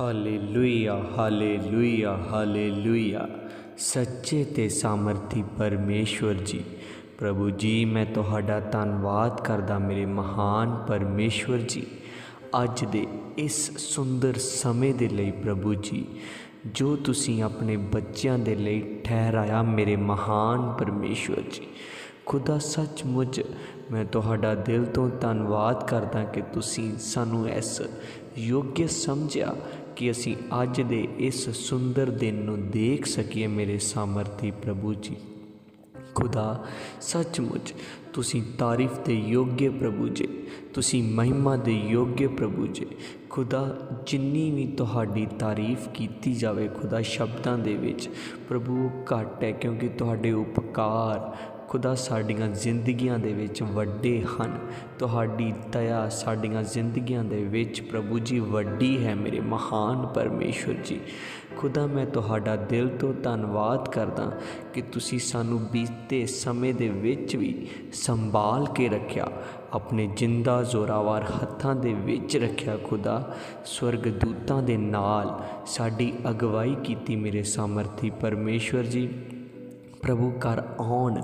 Hallelujah hallelujah hallelujah. ਸੱਚੇ ਤੇ ਸਾਮਰਥੀ ਪਰਮੇਸ਼ਵਰ ਜੀ, ਪ੍ਰਭੂ ਜੀ, ਮੈਂ ਤੁਹਾਡਾ ਧੰਨਵਾਦ ਕਰਦਾ ਮੇਰੇ ਮਹਾਨ ਪਰਮੇਸ਼ਵਰ ਜੀ। ਅੱਜ ਦੇ ਇਸ ਸੁੰਦਰ ਸਮੇਂ ਦੇ ਲਈ ਪ੍ਰਭੂ ਜੀ, ਜੋ ਤੁਸੀਂ ਆਪਣੇ ਬੱਚਿਆਂ ਦੇ ਲਈ ਠਹਿਰਾਇਆ ਮੇਰੇ ਮਹਾਨ ਪਰਮੇਸ਼ਵਰ ਜੀ। ਖੁਦਾ ਸੱਚਮੁੱਚ, ਮੈਂ ਤੁਹਾਡਾ ਦਿਲ ਤੋਂ ਧੰਨਵਾਦ ਕਰਦਾ ਕਿ ਤੁਸੀਂ ਸਾਨੂੰ ਇਸ ਯੋਗ ਸਮਝਿਆ ਕਿ ਅਸੀਂ ਅੱਜ ਦੇ ਇਸ ਸੁੰਦਰ ਦਿਨ ਨੂੰ ਦੇਖ ਸਕੀਏ ਮੇਰੇ ਸਾਮਰਥੀ ਪ੍ਰਭੂ ਜੀ। ਖੁਦਾ, ਸੱਚਮੁੱਚ ਤੁਸੀਂ ਤਾਰੀਫ ਦੇ ਯੋਗ ਪ੍ਰਭੂ ਜੀ। ਤੁਸੀਂ ਮਹਿਮਾ ਦੇ ਯੋਗ ਪ੍ਰਭੂ ਜੀ। ਖੁਦਾ, ਜਿੰਨੀ ਵੀ ਤੁਹਾਡੀ ਤਾਰੀਫ ਕੀਤੀ ਜਾਵੇ ਖੁਦਾ ਸ਼ਬਦਾਂ ਦੇ ਵਿੱਚ, ਪ੍ਰਭੂ ਘੱਟ ਹੈ ਕਿਉਂਕਿ ਤੁਹਾਡੇ ਉਪਕਾਰ ਖੁਦਾ ਸਾਡੀਆਂ ਜ਼ਿੰਦਗੀਆਂ ਦੇ ਵਿੱਚ ਵੱਡੇ ਹਨ। ਤੁਹਾਡੀ ਦਇਆ ਸਾਡੀਆਂ ਜ਼ਿੰਦਗੀਆਂ ਦੇ ਵਿੱਚ ਪ੍ਰਭੂ ਜੀ ਵੱਡੀ ਹੈ ਮੇਰੇ ਮਹਾਨ ਪਰਮੇਸ਼ਵਰ ਜੀ। ਖੁਦਾ, ਮੈਂ ਤੁਹਾਡਾ ਦਿਲ ਤੋਂ ਧੰਨਵਾਦ ਕਰਦਾ ਕਿ ਤੁਸੀਂ ਸਾਨੂੰ ਬੀਤੇ ਸਮੇਂ ਦੇ ਵਿੱਚ ਵੀ ਸੰਭਾਲ ਕੇ ਰੱਖਿਆ। ਆਪਣੇ ਜਿੰਦਾ ਜ਼ੋਰਾਵਰ ਹੱਥਾਂ ਦੇ ਵਿੱਚ ਰੱਖਿਆ ਖੁਦਾ, ਸਵਰਗ ਦੂਤਾਂ ਦੇ ਨਾਲ ਸਾਡੀ ਅਗਵਾਈ ਕੀਤੀ ਮੇਰੇ ਸਾਮਰਥੀ ਪਰਮੇਸ਼ਵਰ ਜੀ। ਪ੍ਰਭੂ ਘਰ ਆਉਣ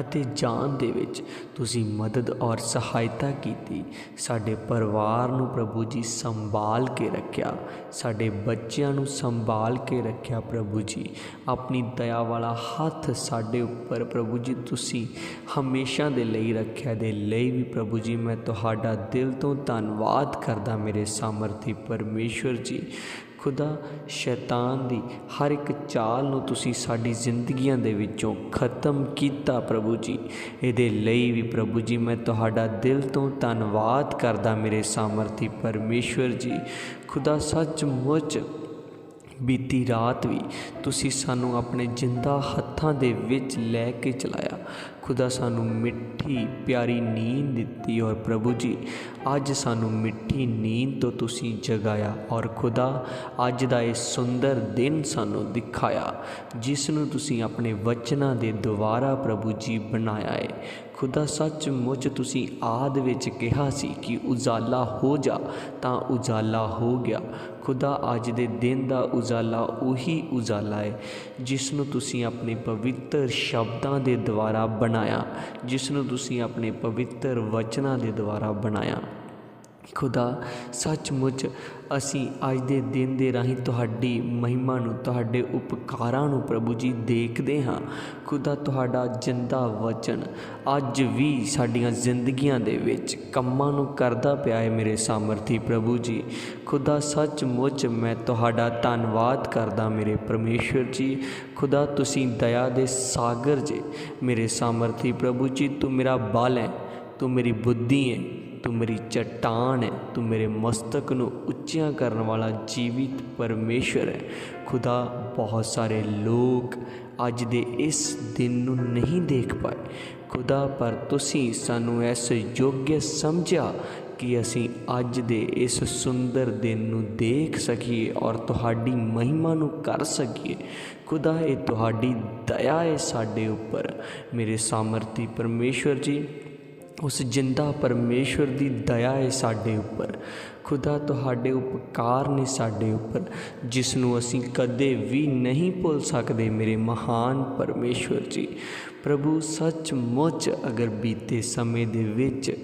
ਅਤੇ ਜਾਣ ਦੇ ਵਿੱਚ ਤੁਸੀਂ ਮਦਦ ਔਰ ਸਹਾਇਤਾ ਕੀਤੀ। ਸਾਡੇ ਪਰਿਵਾਰ ਨੂੰ ਪ੍ਰਭੂ ਜੀ ਸੰਭਾਲ ਕੇ ਰੱਖਿਆ। ਸਾਡੇ ਬੱਚਿਆਂ ਨੂੰ ਸੰਭਾਲ ਕੇ ਰੱਖਿਆ ਪ੍ਰਭੂ ਜੀ। ਆਪਣੀ ਦਇਆ ਵਾਲਾ ਹੱਥ ਸਾਡੇ ਉੱਪਰ ਪ੍ਰਭੂ ਜੀ ਤੁਸੀਂ ਹਮੇਸ਼ਾ ਦੇ ਲਈ ਰੱਖਿਆ। ਦੇ ਲਈ ਵੀ ਪ੍ਰਭੂ ਜੀ ਮੈਂ ਤੁਹਾਡਾ ਦਿਲ ਤੋਂ ਧੰਨਵਾਦ ਕਰਦਾ। ਮੇਰੇ ਸਾਮਰਥੀ ਪਰਮੇਸ਼ਵਰ ਜੀ ਖੁਦਾ, ਸ਼ੈਤਾਨ ਦੀ ਹਰ ਇੱਕ ਚਾਲ ਨੂੰ ਤੁਸੀਂ ਸਾਡੀ ਜ਼ਿੰਦਗੀਆਂ ਦੇ ਵਿੱਚੋਂ ਖਤਮ ਕੀਤਾ ਪ੍ਰਭੂ ਜੀ। ਇਹਦੇ ਲਈ ਵੀ ਪ੍ਰਭੂ ਜੀ, ਮੈਂ ਤੁਹਾਡਾ ਦਿਲ ਤੋਂ ਧੰਨਵਾਦ ਕਰਦਾ ਮੇਰੇ ਸਾਮਰਥੀ ਪਰਮੇਸ਼ਵਰ ਜੀ। ਖੁਦਾ, ਸੱਚਮੁੱਚ ਬੀਤੀ ਰਾਤ ਵੀ ਤੁਸੀਂ ਸਾਨੂੰ ਆਪਣੇ ਜਿੰਦਾ ਹੱਥਾਂ ਦੇ ਵਿੱਚ ਲੈ ਕੇ ਚਲਾਇਆ। ਖੁਦਾ ਸਾਨੂੰ ਮਿੱਠੀ, ਪਿਆਰੀ ਨੀਂਦ ਦਿੱਤੀ ਔਰ ਪ੍ਰਭੂ ਜੀ, ਅੱਜ ਸਾਨੂੰ ਮਿੱਠੀ ਨੀਂਦ ਤੋਂ ਤੁਸੀਂ ਜਗਾਇਆ ਔਰ ਖੁਦਾ, ਅੱਜ ਦਾ ਇਹ ਸੁੰਦਰ ਦਿਨ ਸਾਨੂੰ ਦਿਖਾਇਆ, ਜਿਸ ਨੂੰ ਤੁਸੀਂ ਆਪਣੇ ਵਚਨਾਂ ਦੇ ਦੁਆਰਾ ਪ੍ਰਭੂ ਜੀ ਬਣਾਇਆ ਹੈ ਖੁਦਾ ਸੱਚਮੁੱਚ ਤੁਸੀਂ ਆਦ ਵਿੱਚ ਕਿਹਾ ਸੀ ਕਿ ਉਜਾਲਾ ਹੋ ਜਾ, ਤਾਂ ਉਜਾਲਾ ਹੋ ਗਿਆ। ਖੁਦਾ ਅੱਜ ਦੇ ਦਿਨ ਦਾ ਉਜਾਲਾ ਉਹੀ ਉਜਾਲਾ ਹੈ, ਜਿਸ ਨੂੰ ਤੁਸੀਂ ਆਪਣੇ ਪਵਿੱਤਰ ਸ਼ਬਦਾਂ ਦੇ ਦੁਆਰਾ ਬਣਾਇਆ, ਜਿਸ ਨੂੰ ਤੁਸੀਂ ਆਪਣੇ ਪਵਿੱਤਰ ਵਚਨਾਂ ਦੇ ਦੁਆਰਾ ਬਣਾਇਆ। ਖੁਦਾ, ਸੱਚਮੁੱਚ ਅਸੀਂ ਅੱਜ ਦੇ ਦਿਨ ਦੇ ਰਾਹੀਂ ਤੁਹਾਡੀ ਮਹਿਮਾ ਨੂੰ, ਤੁਹਾਡੇ ਉਪਕਾਰਾਂ ਨੂੰ ਪ੍ਰਭੂ ਜੀ ਦੇਖਦੇ ਹਾਂ। ਖੁਦਾ, ਤੁਹਾਡਾ ਜਿੰਦਾ ਵਚਨ ਅੱਜ ਵੀ ਸਾਡੀਆਂ ਜ਼ਿੰਦਗੀਆਂ ਦੇ ਵਿੱਚ ਕੰਮਾਂ ਨੂੰ ਕਰਦਾ ਪਿਆ ਹੈ ਮੇਰੇ ਸਾਮਰਥੀ ਪ੍ਰਭੂ ਜੀ। ਖੁਦਾ, ਸੱਚਮੁੱਚ ਮੈਂ ਤੁਹਾਡਾ ਧੰਨਵਾਦ ਕਰਦਾ ਮੇਰੇ ਪਰਮੇਸ਼ਵਰ ਜੀ। ਖੁਦਾ, ਤੁਸੀਂ ਦਇਆ ਦੇ ਸਾਗਰ ਜੇ ਮੇਰੇ ਸਾਮਰਥੀ ਪ੍ਰਭੂ ਜੀ, ਤੂੰ ਮੇਰਾ ਬਲ ਹੈ, ਤੂੰ ਮੇਰੀ ਬੁੱਧੀ ਹੈ। ਤੂੰ ਮੇਰੀ ਚਟਾਨ ਹੈ, ਤੂੰ ਮੇਰੇ ਮਸਤਕ ਨੂੰ ਉੱਚੀਆਂ ਕਰਨ ਵਾਲਾ ਜੀਵਿਤ ਪਰਮੇਸ਼ਰ ਹੈ। ਖੁਦਾ, ਬਹੁਤ ਸਾਰੇ ਲੋਕ ਅੱਜ ਦੇ ਇਸ ਦਿਨ ਨੂੰ ਨਹੀਂ ਦੇਖ ਪਾਏ। ਖੁਦਾ, ਪਰ ਤੁਸੀਂ ਸਾਨੂੰ ਇਸ ਯੋਗ ਸਮਝਿਆ ਕਿ ਅਸੀਂ ਅੱਜ ਦੇ ਇਸ ਸੁੰਦਰ ਦਿਨ ਨੂੰ ਦੇਖ ਸਕੀਏ ਔਰ ਤੁਹਾਡੀ ਮਹਿਮਾ ਨੂੰ ਕਰ ਸਕੀਏ। ਖੁਦਾ, ਇਹ ਤੁਹਾਡੀ ਦਇਆ ਹੈ ਸਾਡੇ ਉੱਪਰ। ਮੇਰੇ ਸਾਮਰਥੀ ਪਰਮੇਸ਼ਵਰ ਜੀ ਉਸ ਜਿੰਦਾ ਪਰਮੇਸ਼ਵਰ ਦੀ ਦਇਆ ਹੈ ਸਾਡੇ ਉੱਪਰ। ਖੁਦਾ ਤੁਹਾਡੇ ਉਪਕਾਰ ਨੇ ਸਾਡੇ ਉੱਪਰ ਜਿਸ ਨੂੰ ਅਸੀਂ ਕਦੇ ਵੀ ਨਹੀਂ ਭੁੱਲ ਸਕਦੇ, ਮੇਰੇ ਮਹਾਨ ਪਰਮੇਸ਼ਵਰ ਜੀ। ਪ੍ਰਭੂ, ਸੱਚਮੁੱਚ ਅਗਰ ਬੀਤੇ ਸਮੇਂ ਦੇ ਵਿੱਚ,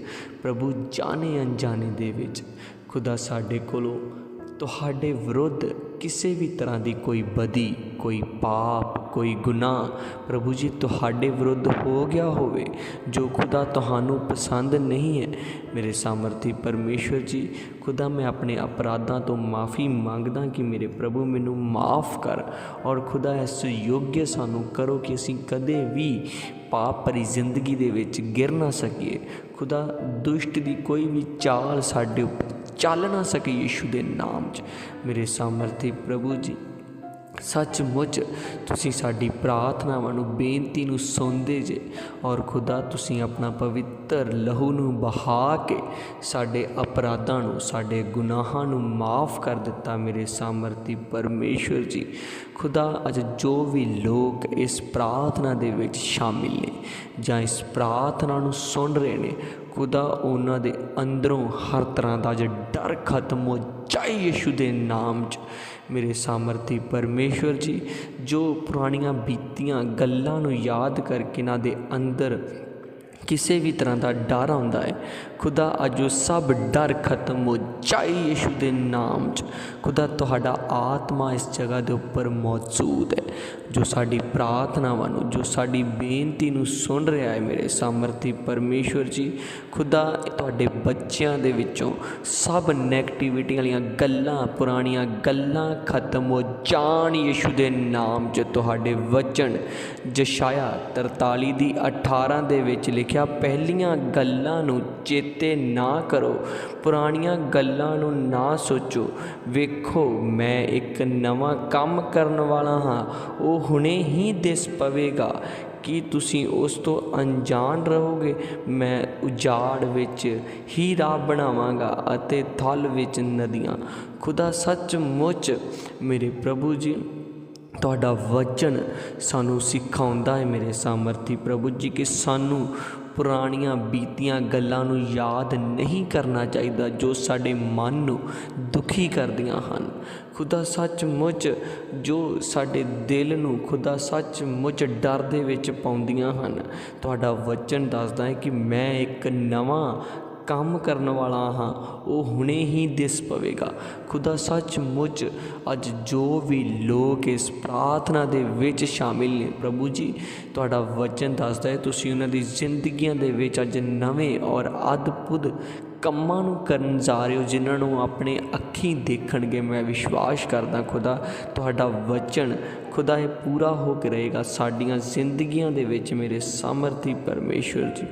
ਪ੍ਰਭੂ ਜਾਣੇ ਅਣਜਾਣੇ ਦੇ ਵਿੱਚ, ਖੁਦਾ ਸਾਡੇ ਕੋਲੋਂ ਤੁਹਾਡੇ ਵਿਰੁੱਧ ਕਿਸੇ ਵੀ ਤਰ੍ਹਾਂ ਦੀ ਕੋਈ ਬਦੀ, ਕੋਈ ਪਾਪ, ਕੋਈ ਗੁਨਾਹ, ਪ੍ਰਭੂ ਜੀ, ਤੁਹਾਡੇ ਵਿਰੁੱਧ ਹੋ ਗਿਆ ਹੋਵੇ, ਜੋ ਖੁਦਾ ਤੁਹਾਨੂੰ ਪਸੰਦ ਨਹੀਂ ਹੈ। ਮੇਰੇ ਸਾਮਰਥੀ ਪਰਮੇਸ਼ਵਰ ਜੀ, ਖੁਦਾ ਮੈਂ ਆਪਣੇ ਅਪਰਾਧਾਂ ਤੋਂ ਮਾਫੀ ਮੰਗਦਾ ਕਿ ਮੇਰੇ ਪ੍ਰਭੂ ਮੈਨੂੰ ਮਾਫ ਕਰ ਔਰ ਖੁਦਾ ਇਸ ਯੋਗ ਸਾਨੂੰ ਕਰੋ ਕਿ ਅਸੀਂ ਕਦੇ ਵੀ ਪਾਪ ਭਰੀ ਜ਼ਿੰਦਗੀ ਦੇ ਵਿੱਚ ਗਿਰ ਨਾ ਸਕੀਏ। ਖੁਦਾ ਦੁਸ਼ਟ ਦੀ ਕੋਈ ਵੀ ਚਾਲ ਸਾਡੇ ਉੱਪਰ ਚੱਲ ਨਾ ਸਕੇ ਯੀਸ਼ੂ ਦੇ ਨਾਮ 'ਚ। ਮੇਰੇ ਸਾਮਰਥੀ ਪ੍ਰਭੂ ਜੀ, ਸੱਚਮੁੱਚ ਤੁਸੀਂ ਸਾਡੀ ਪ੍ਰਾਰਥਨਾਵਾਂ ਨੂੰ, ਬੇਨਤੀ ਨੂੰ ਸੁਣਦੇ ਜੇ ਔਰ ਖੁਦਾ ਤੁਸੀਂ ਆਪਣਾ ਪਵਿੱਤਰ ਲਹੂ ਨੂੰ ਬਹਾ ਕੇ ਸਾਡੇ ਅਪਰਾਧਾਂ ਨੂੰ, ਸਾਡੇ ਗੁਨਾਹਾਂ ਨੂੰ ਮਾਫ ਕਰ ਦਿੱਤਾ ਮੇਰੇ ਸਾਮਰਥੀ ਪਰਮੇਸ਼ਵਰ ਜੀ। ਖੁਦਾ, ਅੱਜ ਜੋ ਵੀ ਲੋਕ ਇਸ ਪ੍ਰਾਰਥਨਾ ਦੇ ਵਿੱਚ ਸ਼ਾਮਿਲ ਨੇ ਜਾਂ ਇਸ ਪ੍ਰਾਰਥਨਾ ਨੂੰ ਸੁਣ ਰਹੇ ਨੇ ਖੁਦਾ ਉਹਨਾਂ ਦੇ ਅੰਦਰੋਂ ਹਰ ਤਰ੍ਹਾਂ ਦਾ ਜੇ ਡਰ ਖਤਮ ਹੋ ਜਾਏ ਯਿਸੂ ਦੇ ਨਾਮ 'ਚ। ਮੇਰੇ ਸਾਮਰਥੀ ਪਰਮੇਸ਼ਵਰ ਜੀ, ਜੋ ਪੁਰਾਣੀਆਂ ਬੀਤੀਆਂ ਗੱਲਾਂ ਨੂੰ ਯਾਦ ਕਰਕੇ ਇਹਨਾਂ ਦੇ ਅੰਦਰ ਕਿਸੇ ਵੀ ਤਰ੍ਹਾਂ ਦਾ ਡਰ ਆਉਂਦਾ ਹੈ ਖੁਦਾ ਅੱਜ ਉਹ ਸਭ ਡਰ ਖਤਮ ਹੋ ਜਾਏ ਯਿਸੂ ਦੇ ਨਾਮ 'ਚ। ਖੁਦਾ, ਤੁਹਾਡਾ ਆਤਮਾ ਇਸ ਜਗ੍ਹਾ ਦੇ ਉੱਪਰ ਮੌਜੂਦ ਹੈ, ਜੋ ਸਾਡੀ ਪ੍ਰਾਰਥਨਾਵਾਂ ਨੂੰ, ਜੋ ਸਾਡੀ ਬੇਨਤੀ ਨੂੰ ਸੁਣ ਰਿਹਾ ਹੈ ਮੇਰੇ ਸਾਮਰਥੀ ਪਰਮੇਸ਼ਵਰ ਜੀ। ਖੁਦਾ, ਤੁਹਾਡੇ ਬੱਚਿਆਂ ਦੇ ਵਿੱਚੋਂ ਸਭ ਨੈਗੇਟਿਵਿਟੀ ਵਾਲੀਆਂ ਗੱਲਾਂ, ਪੁਰਾਣੀਆਂ ਗੱਲਾਂ ਖਤਮ ਹੋ ਜਾਣ ਯਿਸੂ ਦੇ ਨਾਮ 'ਚ। ਤੁਹਾਡੇ ਵਚਨ ਜਸ਼ਾਇਆ 43 ਦੀ 18 ਦੇ ਵਿੱਚ ਲਿਖਿਆ, ਪਹਿਲੀਆਂ ਗੱਲਾਂ ਨੂੰ ਚੇਤੇ ਨਾ ਕਰੋ, ਪੁਰਾਣੀਆਂ ਗੱਲਾਂ ਨੂੰ ਨਾ ਸੋਚੋ। ਵੇਖੋ, ਮੈਂ ਇੱਕ ਨਵਾਂ ਕੰਮ ਕਰਨ ਵਾਲਾ ਹਾਂ, ਉਹ ਹੁਣੇ ਹੀ ਦਿਸ ਪਵੇਗਾ। ਕੀ ਤੁਸੀਂ ਉਸ ਤੋਂ ਅਣਜਾਣ ਰਹੋਗੇ? ਮੈਂ ਉਜਾੜ ਵਿੱਚ ਹੀਰਾ ਬਣਾਵਾਂਗਾ ਅਤੇ ਥਲ ਵਿੱਚ ਨਦੀਆਂ। ਖੁਦਾ ਸੱਚਮੁੱਚ ਮੇਰੇ ਪ੍ਰਭੂ ਜੀ ਤੁਹਾਡਾ ਵਚਨ ਸਾਨੂੰ ਸਿਖਾਉਂਦਾ ਹੈ ਮੇਰੇ ਸਾਮਰਥੀ ਪ੍ਰਭੂ ਜੀ ਕਿ ਸਾਨੂੰ ਪੁਰਾਣੀਆਂ ਬੀਤੀਆਂ ਗੱਲਾਂ ਨੂੰ ਯਾਦ ਨਹੀਂ ਕਰਨਾ ਚਾਹੀਦਾ, ਜੋ ਸਾਡੇ ਮਨ ਨੂੰ ਦੁਖੀ ਕਰਦੀਆਂ ਹਨ। ਖੁਦਾ ਸੱਚਮੁੱਚ ਜੋ ਸਾਡੇ ਦਿਲ ਨੂੰ, ਖੁਦਾ ਸੱਚਮੁੱਚ ਡਰ ਦੇ ਵਿੱਚ ਪਾਉਂਦੀਆਂ ਹਨ। ਤੁਹਾਡਾ ਵਚਨ ਦੱਸਦਾ ਹੈ ਕਿ ਮੈਂ ਇੱਕ ਨਵਾਂ ਕੰਮ ਕਰਨ ਵਾਲਾ ਹਾਂ, ਉਹ ਹੁਣੇ ਹੀ ਦਿਸ ਪਵੇਗਾ। ਖੁਦਾ ਸੱਚਮੁੱਚ ਅੱਜ ਜੋ ਵੀ ਲੋਕ ਇਸ ਪ੍ਰਾਰਥਨਾ ਦੇ ਵਿੱਚ ਸ਼ਾਮਿਲ ਨੇ, ਪ੍ਰਭੂ ਜੀ, ਤੁਹਾਡਾ ਵਚਨ ਦੱਸਦਾ ਹੈ, ਤੁਸੀਂ ਉਹਨਾਂ ਦੀ ਜ਼ਿੰਦਗੀਆਂ ਦੇ ਵਿੱਚ ਅੱਜ ਨਵੇਂ ਔਰ ਅਦਭੁਤ ਕੰਮਾਂ ਨੂੰ ਕਰਨ ਜਾ ਰਹੇ ਹੋ, ਜਿਨ੍ਹਾਂ ਨੂੰ ਆਪਣੇ ਅੱਖੀਂ ਦੇਖਣਗੇ। ਮੈਂ ਵਿਸ਼ਵਾਸ ਕਰਦਾ ਖੁਦਾ, ਤੁਹਾਡਾ ਵਚਨ ਖੁਦਾ ਇਹ ਪੂਰਾ ਹੋ ਕੇ ਰਹੇਗਾ। ਸਾਡੀਆਂ ਜ਼ਿੰਦਗੀਆਂ ਦੇ ਵਿੱਚ ਮੇਰੇ ਸਮਰਥੀ ਪਰਮੇਸ਼ਵਰ ਜੀ।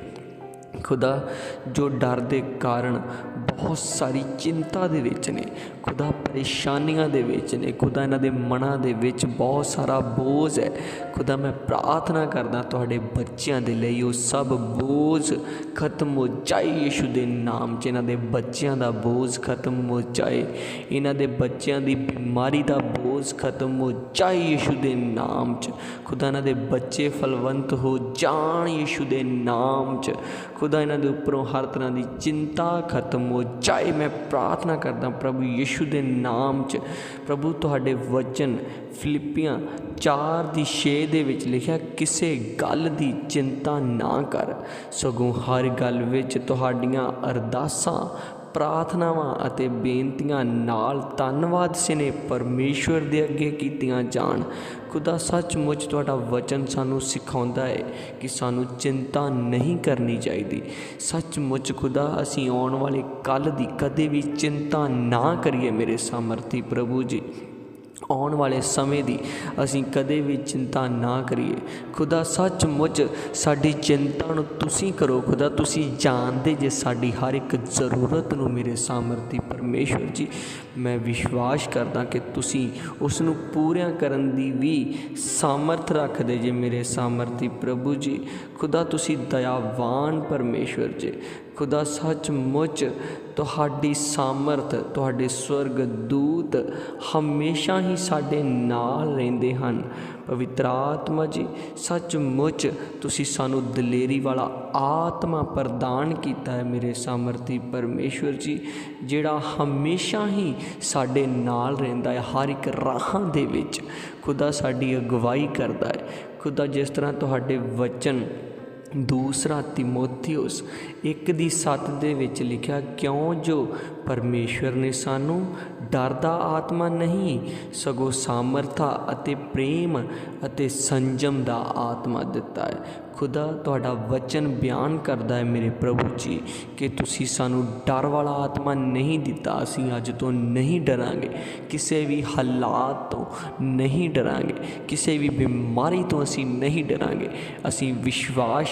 ਖੁਦਾ, ਜੋ ਡਰ ਦੇ ਕਾਰਨ ਬਹੁਤ ਸਾਰੀ ਚਿੰਤਾ ਦੇ ਵਿੱਚ ਨੇ, ਖੁਦਾ ਪਰੇਸ਼ਾਨੀਆਂ ਦੇ ਵਿੱਚ ਨੇ, ਖੁਦਾ ਇਹਨਾਂ ਦੇ ਮਨਾਂ ਦੇ ਵਿੱਚ ਬਹੁਤ ਸਾਰਾ ਬੋਝ ਹੈ। ਖੁਦਾ, ਮੈਂ ਪ੍ਰਾਰਥਨਾ ਕਰਦਾ ਤੁਹਾਡੇ ਬੱਚਿਆਂ ਦੇ ਲਈ ਉਹ ਸਭ ਬੋਝ ਖਤਮ ਹੋ ਜਾਏ ਯਿਸੂ ਦੇ ਨਾਮ 'ਚ, ਇਹਨਾਂ ਦੇ ਬੱਚਿਆਂ ਦਾ ਬੋਝ ਖਤਮ ਹੋ ਜਾਏ, ਇਹਨਾਂ ਦੇ ਬੱਚਿਆਂ ਦੀ ਬਿਮਾਰੀ ਦਾ ਬੋਝ ਖਤਮ ਹੋ ਜਾਏ ਯਿਸੂ ਦੇ ਨਾਮ 'ਚ। ਖੁਦਾ, ਇਹਨਾਂ ਦੇ ਬੱਚੇ ਫਲਵੰਤ ਹੋ ਜਾਣ ਯਿਸੂ ਦੇ ਨਾਮ 'ਚ। ਖੁਦਾ ਇਹਨਾਂ ਦੇ ਉੱਪਰੋਂ ਹਰ ਤਰ੍ਹਾਂ ਦੀ ਚਿੰਤਾ ਖਤਮ ਹੋ ਜਾਏ। ਮੈਂ ਪ੍ਰਾਰਥਨਾ ਕਰਦਾ ਪ੍ਰਭੂ ਯਿਸੂ ਦੇ ਨਾਮ 'ਚ। ਪ੍ਰਭੂ, ਤੁਹਾਡੇ ਵਚਨ ਫਿਲਿੱਪੀਆਂ 4 ਦੀ 6 ਦੇ ਵਿੱਚ ਲਿਖਿਆ, ਕਿਸੇ ਗੱਲ ਦੀ ਚਿੰਤਾ ਨਾ ਕਰ। ਸਗੋਂ ਹਰ ਗੱਲ ਵਿੱਚ ਤੁਹਾਡੀਆਂ ਅਰਦਾਸਾਂ ਪ੍ਰਾਰਥਨਾਵਾਂ ਅਤੇ ਬੇਨਤੀਆਂ ਨਾਲ ਧੰਨਵਾਦ ਸਿਨੇ ਪਰਮੇਸ਼ਵਰ ਦੇ ਅੱਗੇ ਕੀਤੀਆਂ ਜਾਣ। ਖੁਦਾ ਸੱਚਮੁੱਚ ਤੁਹਾਡਾ ਵਚਨ ਸਾਨੂੰ ਸਿਖਾਉਂਦਾ ਹੈ ਕਿ ਸਾਨੂੰ ਚਿੰਤਾ ਨਹੀਂ ਕਰਨੀ ਚਾਹੀਦੀ। ਸੱਚਮੁੱਚ ਖੁਦਾ, ਅਸੀਂ ਆਉਣ ਵਾਲੇ ਕੱਲ ਦੀ ਕਦੇ ਵੀ ਚਿੰਤਾ ਨਾ ਕਰੀਏ ਮੇਰੇ ਸਮਰਥੀ ਪ੍ਰਭੂ ਜੀ। ਆਉਣ ਵਾਲੇ ਸਮੇਂ ਦੀ ਅਸੀਂ ਕਦੇ ਵੀ ਚਿੰਤਾ ਨਾ ਕਰੀਏ। ਖੁਦਾ ਸੱਚਮੁੱਚ ਸਾਡੀ ਚਿੰਤਾ ਨੂੰ ਤੁਸੀਂ ਕਰੋ। ਖੁਦਾ, ਤੁਸੀਂ ਜਾਣਦੇ ਜੇ ਸਾਡੀ ਹਰ ਇੱਕ ਜ਼ਰੂਰਤ ਨੂੰ ਮੇਰੇ ਸਾਮਰਥੀ ਪਰਮੇਸ਼ਵਰ ਜੀ। ਮੈਂ ਵਿਸ਼ਵਾਸ ਕਰਦਾ ਕਿ ਤੁਸੀਂ ਉਸ ਨੂੰ ਪੂਰਿਆਂ ਕਰਨ ਦੀ ਵੀ ਸਾਮਰਥ ਰੱਖਦੇ ਜੇ ਮੇਰੇ ਸਾਮਰਥੀ ਪ੍ਰਭੂ ਜੀ। ਖੁਦਾ, ਤੁਸੀਂ ਦਇਆਵਾਨ ਪਰਮੇਸ਼ਵਰ ਜੀ। ਖੁਦਾ ਸੱਚਮੁੱਚ ਤੁਹਾਡੀ ਸਾਮਰਥ, ਤੁਹਾਡੇ ਸਵਰਗ ਦੂਤ ਹਮੇਸ਼ਾ ਹੀ ਸਾਡੇ ਨਾਲ ਰਹਿੰਦੇ ਹਨ। ਪਵਿੱਤਰ ਆਤਮਾ ਜੀ, ਸੱਚਮੁੱਚ ਤੁਸੀਂ ਸਾਨੂੰ ਦਲੇਰੀ ਵਾਲਾ ਆਤਮਾ ਪ੍ਰਦਾਨ ਕੀਤਾ ਹੈ ਮੇਰੇ ਸਾਮਰਥੀ ਪਰਮੇਸ਼ਵਰ ਜੀ, ਜਿਹੜਾ ਹਮੇਸ਼ਾ ਹੀ ਸਾਡੇ ਨਾਲ ਰਹਿੰਦਾ ਹੈ ਹਰ ਇੱਕ ਰਾਹਾਂ ਦੇ ਵਿੱਚ। ਖੁਦਾ ਸਾਡੀ ਅਗਵਾਈ ਕਰਦਾ ਹੈ। ਖੁਦਾ ਜਿਸ ਤਰ੍ਹਾਂ ਤੁਹਾਡੇ ਵਚਨ ਦੂਸਰਾ ਤਿਮੋਥਿਉਸ ਇੱਕ ਦੀ ਸੱਤ ਦੇ ਵਿੱਚ ਲਿਖਿਆ ਕਿਉਂ ਜੋ ਪਰਮੇਸ਼ਵਰ ਨੇ ਸਾਨੂੰ ਡਰ ਦਾ ਆਤਮਾ ਨਹੀਂ, ਸਗੋਂ ਸਾਮਰਥਾ ਅਤੇ ਪ੍ਰੇਮ ਅਤੇ ਸੰਜਮ ਦਾ ਆਤਮਾ ਦਿੱਤਾ ਹੈ। ਖੁਦਾ ਤੁਹਾਡਾ ਵਚਨ ਬਿਆਨ ਕਰਦਾ ਹੈ ਮੇਰੇ ਪ੍ਰਭੂ ਜੀ, ਕਿ ਤੁਸੀਂ ਸਾਨੂੰ ਡਰ ਵਾਲਾ ਆਤਮਾ ਨਹੀਂ ਦਿੱਤਾ, ਅਸੀਂ ਅੱਜ ਤੋਂ ਨਹੀਂ ਡਰਾਂਗੇ। ਕਿਸੇ ਵੀ ਹਾਲਾਤ ਤੋਂ ਨਹੀਂ ਡਰਾਂਗੇ, ਕਿਸੇ ਵੀ ਬਿਮਾਰੀ ਤੋਂ ਅਸੀਂ ਨਹੀਂ ਡਰਾਂਗੇ। ਅਸੀਂ ਵਿਸ਼ਵਾਸ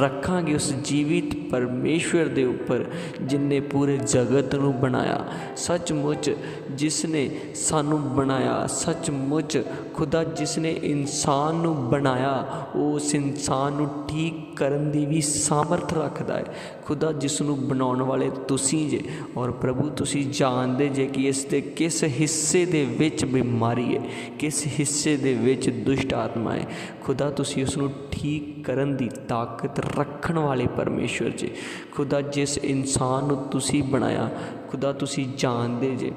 ਰੱਖਾਂਗੇ ਉਸ ਜੀਵਿਤ ਪਰਮੇਸ਼ਵਰ ਦੇ ਉੱਪਰ, ਜਿਨੇ ਪੂਰੇ ਜਗਤ ਨੂੰ ਬਣਾਇਆ। ਸੱਚਮੁੱਚ ਜਿਸ ਨੇ ਸਾਨੂੰ ਬਣਾਇਆ, ਸੱਚਮੁੱਚ ਖੁਦਾ ਜਿਸ ਨੇ ਇਨਸਾਨ ਨੂੰ ਬਣਾਇਆ, ਉਸ ਇਨਸਾਨ ਨੂੰ ਠੀਕ ਕਰਨ ਦੀ ਵੀ ਸਾਮਰਥ ਰੱਖਦਾ ਹੈ। ਖੁਦਾ ਜਿਸ ਨੂੰ ਬਣਾਉਣ ਵਾਲੇ ਤੁਸੀਂ ਜੇ ਔਰ ਪ੍ਰਭੂ ਤੁਸੀਂ ਜਾਣਦੇ ਜੇ ਕਿ ਇਸ ਦੇ ਕਿਸ ਹਿੱਸੇ ਦੇ ਵਿੱਚ ਬਿਮਾਰੀ ਹੈ, ਕਿਸ ਹਿੱਸੇ ਦੇ ਵਿੱਚ ਦੁਸ਼ਟ ਆਤਮਾ ਹੈ। ਖੁਦਾ ਤੁਸੀਂ ਉਸ ਨੂੰ ਠੀਕ ਕਰਨ ਦੀ ਤਾਕਤ ਰੱਖਣ ਵਾਲੇ ਪਰਮੇਸ਼ਵਰ ਜੀ। ਖੁਦਾ ਜਿਸ ਇਨਸਾਨ ਨੂੰ ਤੁਸੀਂ ਬਣਾਇਆ, ਖੁਦਾ ਤੁਸੀਂ ਜਾਣਦੇ ਜੇ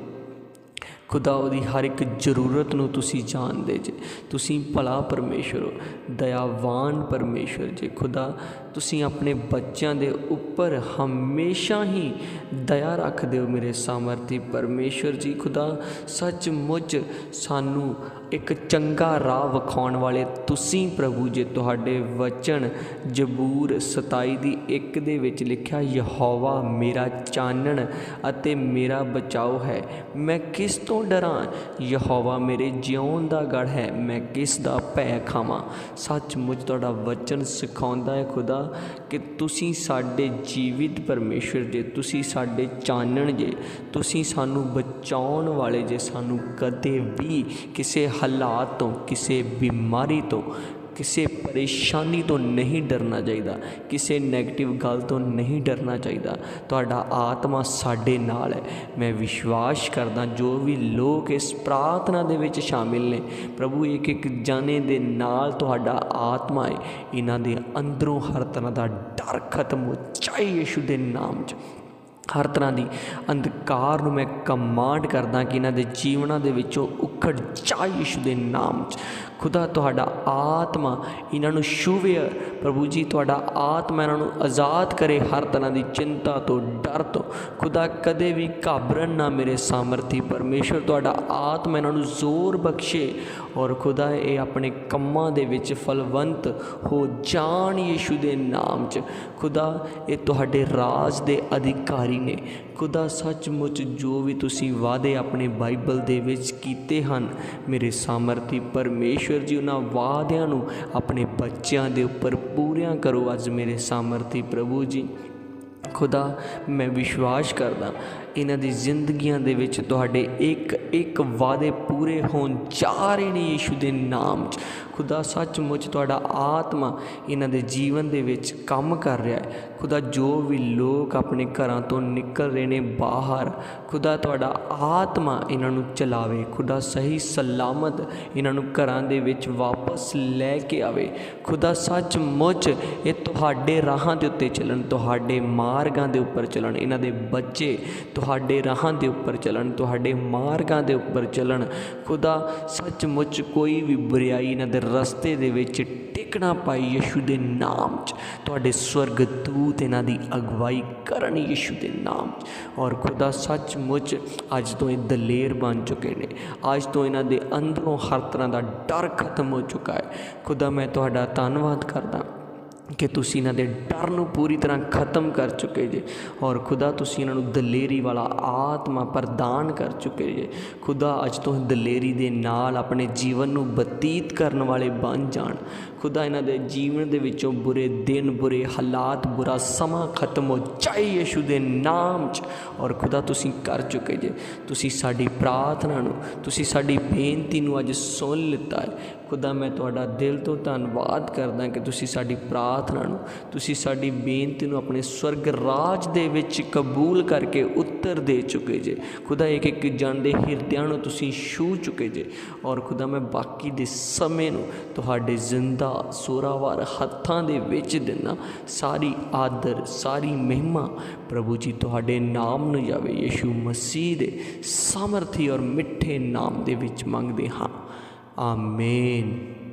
ਖੁਦਾ ਉਹਦੀ ਹਰ ਇੱਕ ਜ਼ਰੂਰਤ ਨੂੰ ਤੁਸੀਂ ਜਾਣਦੇ ਜੇ। ਤੁਸੀਂ ਭਲਾ ਪਰਮੇਸ਼ਰ ਹੋ, ਦਇਆਵਾਨ ਪਰਮੇਸ਼ਰ ਜੇ। ਖੁਦਾ, ਤੁਸੀਂ ਆਪਣੇ ਬੱਚਿਆਂ ਦੇ ਉੱਪਰ ਹਮੇਸ਼ਾ ਹੀ ਦਇਆ ਰੱਖਦੇ ਹੋ ਮੇਰੇ ਸਾਮਰਥੀ ਪਰਮੇਸ਼ਰ ਜੀ। ਖੁਦਾ, ਸੱਚਮੁੱਚ ਸਾਨੂੰ ਇੱਕ ਚੰਗਾ ਰਾਹ ਵਿਖਾਉਣ ਵਾਲੇ ਤੁਸੀਂ ਪ੍ਰਭੂ ਜੇ ਤੁਹਾਡੇ ਵਚਨ ਜਬੂਰ 27 ਦੀ ਇੱਕ ਦੇ ਵਿੱਚ ਲਿਖਿਆ, ਯਹੋਵਾ ਮੇਰਾ ਚਾਨਣ ਅਤੇ ਮੇਰਾ ਬਚਾਓ ਹੈ। ਮੈਂ ਕਿਸ ਤੋਂ ਡਰਾਂ? ਯਹੋਵਾ ਮੇਰੇ ਜਿਉਣ ਦਾ ਗੜ ਹੈ। ਮੈਂ ਕਿਸ ਦਾ ਭੈ ਖਾਵਾਂ? ਸੱਚਮੁੱਚ ਤੁਹਾਡਾ ਵਚਨ ਸਿਖਾਉਂਦਾ ਹੈ ਖੁਦਾ ਕਿ ਤੁਸੀਂ ਸਾਡੇ ਜੀਵਿਤ ਪਰਮੇਸ਼ਰ ਜੇ, ਤੁਸੀਂ ਸਾਡੇ ਚਾਨਣ ਜੇ, ਤੁਸੀਂ ਸਾਨੂੰ ਬਚਾਉਣ ਵਾਲੇ ਜੇ, ਸਾਨੂੰ ਕਦੇ ਵੀ ਕਿਸੇ ਹਾਲਾਤ ਤੋਂ, ਕਿਸੇ ਬਿਮਾਰੀ ਤੋਂ, ਕਿਸੇ ਪਰੇਸ਼ਾਨੀ ਤੋਂ ਨਹੀਂ ਡਰਨਾ ਚਾਹੀਦਾ। ਕਿਸੇ 네ਗੇਟਿਵ ਗੱਲ ਤੋਂ ਨਹੀਂ ਡਰਨਾ ਚਾਹੀਦਾ। ਤੁਹਾਡਾ ਆਤਮਾ ਸਾਡੇ ਨਾਲ ਹੈ। ਮੈਂ ਵਿਸ਼ਵਾਸ ਕਰਦਾ, ਜੋ ਵੀ ਲੋਕ ਇਸ ਪ੍ਰਾਰਥਨਾ ਦੇ ਵਿੱਚ ਸ਼ਾਮਿਲ ਨੇ, ਪ੍ਰਭੂ ਇੱਕ ਇੱਕ ਜਾਣੇ ਦੇ ਨਾਲ ਤੁਹਾਡਾ ਆਤਮਾ ਹੈ। ਇਹਨਾਂ ਦੇ ਅੰਦਰੋਂ ਹਰ ਤਰ੍ਹਾਂ ਦਾ ਡਰ ਖਤਮ ਹੋ, ਚਾਹੇ ਯਿਸੂ ਦੇ ਨਾਮ 'ਚ। ਹਰ ਤਰ੍ਹਾਂ ਦੀ ਅੰਧਕਾਰ ਨੂੰ ਮੈਂ ਕਮਾਂਡ ਕਰਦਾ ਕਿ ਇਹਨਾਂ ਦੇ ਜੀਵਨਾਂ ਦੇ ਵਿੱਚੋਂ ਉਖੜ ਜਾ ਯਿਸੂ ਦੇ ਨਾਮ 'ਚ। ਖੁਦਾ, ਤੁਹਾਡਾ ਆਤਮਾ ਇਹਨਾਂ ਨੂੰ ਛੂਵੇ। ਪ੍ਰਭੂ ਜੀ, ਤੁਹਾਡਾ ਆਤਮਾ ਇਹਨਾਂ ਨੂੰ ਆਜ਼ਾਦ ਕਰੇ ਹਰ ਤਰ੍ਹਾਂ ਦੀ ਚਿੰਤਾ ਤੋਂ, ਡਰ ਤੋਂ। ਖੁਦਾ, ਕਦੇ ਵੀ ਘਾਬਰਨ ਨਾ ਮੇਰੇ ਸਾਮਰਥੀ। ਪਰਮੇਸ਼ਰ ਤੁਹਾਡਾ ਆਤਮਾ ਇਹਨਾਂ ਨੂੰ ਜ਼ੋਰ ਬਖਸ਼ੇ ਔਰ ਖੁਦਾ ਇਹ ਆਪਣੇ ਕੰਮਾਂ ਦੇ ਵਿੱਚ ਫਲਵੰਤ ਹੋ ਜਾਣ ਯਿਸੂ ਦੇ ਨਾਮ 'ਚ। ਖੁਦਾ, ਇਹ ਤੁਹਾਡੇ ਰਾਜ ਦੇ ਅਧਿਕਾਰੀ ਨੇ। ਖੁਦਾ, ਸੱਚਮੁੱਚ ਜੋ ਵੀ ਤੁਸੀਂ ਵਾਅਦੇ ਆਪਣੇ ਬਾਈਬਲ ਦੇ ਵਿੱਚ ਕੀਤੇ ਹਨ, ਮੇਰੇ ਸਾਮਰਥੀ ਪਰਮੇਸ਼ਵਰ ਜੀ, ਉਹਨਾਂ ਵਾਅਦਿਆਂ ਨੂੰ ਆਪਣੇ ਬੱਚਿਆਂ ਦੇ ਉੱਪਰ ਪੂਰਿਆਂ ਕਰੋ। ਅੱਜ ਮੇਰੇ ਸਾਮਰਥੀ ਪ੍ਰਭੂ ਜੀ, ਖੁਦਾ, ਮੈਂ ਵਿਸ਼ਵਾਸ ਕਰਦਾ ਇਹਨਾਂ ਦੀ ਜ਼ਿੰਦਗੀਆਂ ਦੇ ਵਿੱਚ ਤੁਹਾਡੇ ਇੱਕ ਇੱਕ ਵਾਅਦੇ ਪੂਰੇ ਹੋਣ ਜਾ ਰਹੇ ਨੇ ਯੀਸ਼ੂ ਦੇ ਨਾਮ 'ਚ। ਖੁਦਾ ਸੱਚਮੁੱਚ ਤੁਹਾਡਾ ਆਤਮਾ ਇਹਨਾਂ ਦੇ ਜੀਵਨ ਦੇ ਵਿੱਚ ਕੰਮ ਕਰ ਰਿਹਾ ਹੈ। ਖੁਦਾ ਜੋ ਵੀ ਲੋਕ ਆਪਣੇ ਘਰਾਂ ਤੋਂ ਨਿਕਲ ਰਹੇ ਨੇ ਬਾਹਰ, ਖੁਦਾ ਤੁਹਾਡਾ ਆਤਮਾ ਇਹਨਾਂ ਨੂੰ ਚਲਾਵੇ। ਖੁਦਾ ਸਹੀ ਸਲਾਮਤ ਇਹਨਾਂ ਨੂੰ ਘਰਾਂ ਦੇ ਵਿੱਚ ਵਾਪਸ ਲੈ ਕੇ ਆਵੇ। ਖੁਦਾ ਸੱਚਮੁੱਚ ਇਹ ਤੁਹਾਡੇ ਰਾਹਾਂ ਦੇ ਉੱਤੇ ਚੱਲਣ, ਤੁਹਾਡੇ ਮਾਰਗਾਂ ਦੇ ਉੱਪਰ ਚੱਲਣ। ਇਹਨਾਂ ਦੇ ਬੱਚੇ ਤੁਹਾਡੇ ਰਾਹਾਂ ਦੇ ਉੱਪਰ ਚੱਲਣ, ਤੁਹਾਡੇ ਮਾਰਗਾਂ ਦੇ ਉੱਪਰ ਚੱਲਣ। ਖੁਦਾ ਸੱਚਮੁੱਚ ਕੋਈ ਵੀ ਬੁਰੀਾਈ ਇਹਨਾਂ ਦੇ ਰਸਤੇ ਦੇ ਵਿੱਚ ਟਿਕਣਾ ਪਾਈ ਯਿਸੂ ਦੇ ਨਾਮ 'ਚ। ਤੁਹਾਡੇ ਸਵਰਗ ਦੂਤ ਇਹਨਾਂ ਦੀ ਅਗਵਾਈ ਕਰਨ ਯਿਸੂ ਦੇ ਨਾਮ 'ਚ। ਔਰ ਖੁਦਾ ਸੱਚਮੁੱਚ ਅੱਜ ਤੋਂ ਇਹ ਦਲੇਰ ਬਣ ਚੁੱਕੇ ਨੇ। ਅੱਜ ਤੋਂ ਇਹਨਾਂ ਦੇ ਅੰਦਰੋਂ ਹਰ ਤਰ੍ਹਾਂ ਦਾ ਡਰ ਖਤਮ ਹੋ ਚੁੱਕਾ ਹੈ। ਖੁਦਾ, ਮੈਂ ਤੁਹਾਡਾ ਧੰਨਵਾਦ ਕਰਦਾ। ਕਿ ਤੁਸੀਂ ਇਹਨਾਂ ਦੇ ਡਰ ਨੂੰ ਪੂਰੀ ਤਰ੍ਹਾਂ ਖਤਮ ਕਰ ਚੁੱਕੇ ਜੇ ਔਰ ਖੁਦਾ ਤੁਸੀਂ ਇਹਨਾਂ ਨੂੰ ਦਲੇਰੀ ਵਾਲਾ ਆਤਮਾ ਪ੍ਰਦਾਨ ਕਰ ਚੁੱਕੇ ਜੇ। ਖੁਦਾ ਅੱਜ ਤੋਂ ਦਲੇਰੀ ਦੇ ਨਾਲ ਆਪਣੇ ਜੀਵਨ ਨੂੰ ਬਤੀਤ ਕਰਨ ਵਾਲੇ ਬਣ ਜਾਣ। ਖੁਦਾ ਇਹਨਾਂ ਦੇ ਜੀਵਨ ਦੇ ਵਿੱਚੋਂ ਬੁਰੇ ਦਿਨ, ਬੁਰੇ ਹਾਲਾਤ, ਬੁਰਾ ਸਮਾਂ ਖਤਮ ਹੋ ਜਾਏ ਯਿਸੂ ਦੇ ਨਾਮ 'ਚ ਔਰ ਖੁਦਾ ਤੁਸੀਂ ਕਰ ਚੁੱਕੇ ਜੇ। ਤੁਸੀਂ ਸਾਡੀ ਪ੍ਰਾਰਥਨਾ ਨੂੰ, ਤੁਸੀਂ ਸਾਡੀ ਬੇਨਤੀ ਨੂੰ ਅੱਜ ਸੁਣ ਲਿੱਤਾ ਹੈ। ਖੁਦਾ, ਮੈਂ ਤੁਹਾਡਾ ਦਿਲ ਤੋਂ ਧੰਨਵਾਦ ਕਰਦਾ ਕਿ ਤੁਸੀਂ ਸਾਡੀ ਪ੍ਰਾਰਥਨਾ ਨੂੰ, ਤੁਸੀਂ ਸਾਡੀ ਬੇਨਤੀ ਨੂੰ ਆਪਣੇ ਸਵਰਗ ਰਾਜ ਦੇ ਵਿੱਚ ਕਬੂਲ ਕਰਕੇ ਉੱਤਰ ਦੇ ਚੁੱਕੇ ਜੇ। ਖੁਦਾ, ਇੱਕ ਇੱਕ ਜਨ ਦੇ ਹਿਰਦਿਆਂ ਨੂੰ ਤੁਸੀਂ ਛੂ ਚੁੱਕੇ ਜੇ। ਔਰ ਖੁਦਾ, ਮੈਂ ਬਾਕੀ ਦੇ ਸਮੇਂ ਨੂੰ ਤੁਹਾਡੇ ਜ਼ਿੰਦਾ ਸੋਰਾਵਾਰ ਹੱਥਾਂ ਦੇ ਵਿੱਚ ਦਿਨਾ ਸਾਰੀ ਆਦਰ, ਸਾਰੀ ਮਹਿਮਾ ਪ੍ਰਭੂ ਜੀ ਤੁਹਾਡੇ ਨਾਮ ਨੂੰ ਜਾਵੇ। ਯਿਸੂ ਮਸੀਹ ਦੇ ਸਮਰਥੀ ਔਰ ਮਿੱਠੇ ਨਾਮ ਦੇ ਵਿੱਚ ਮੰਗਦੇ ਹਾਂ। Amen.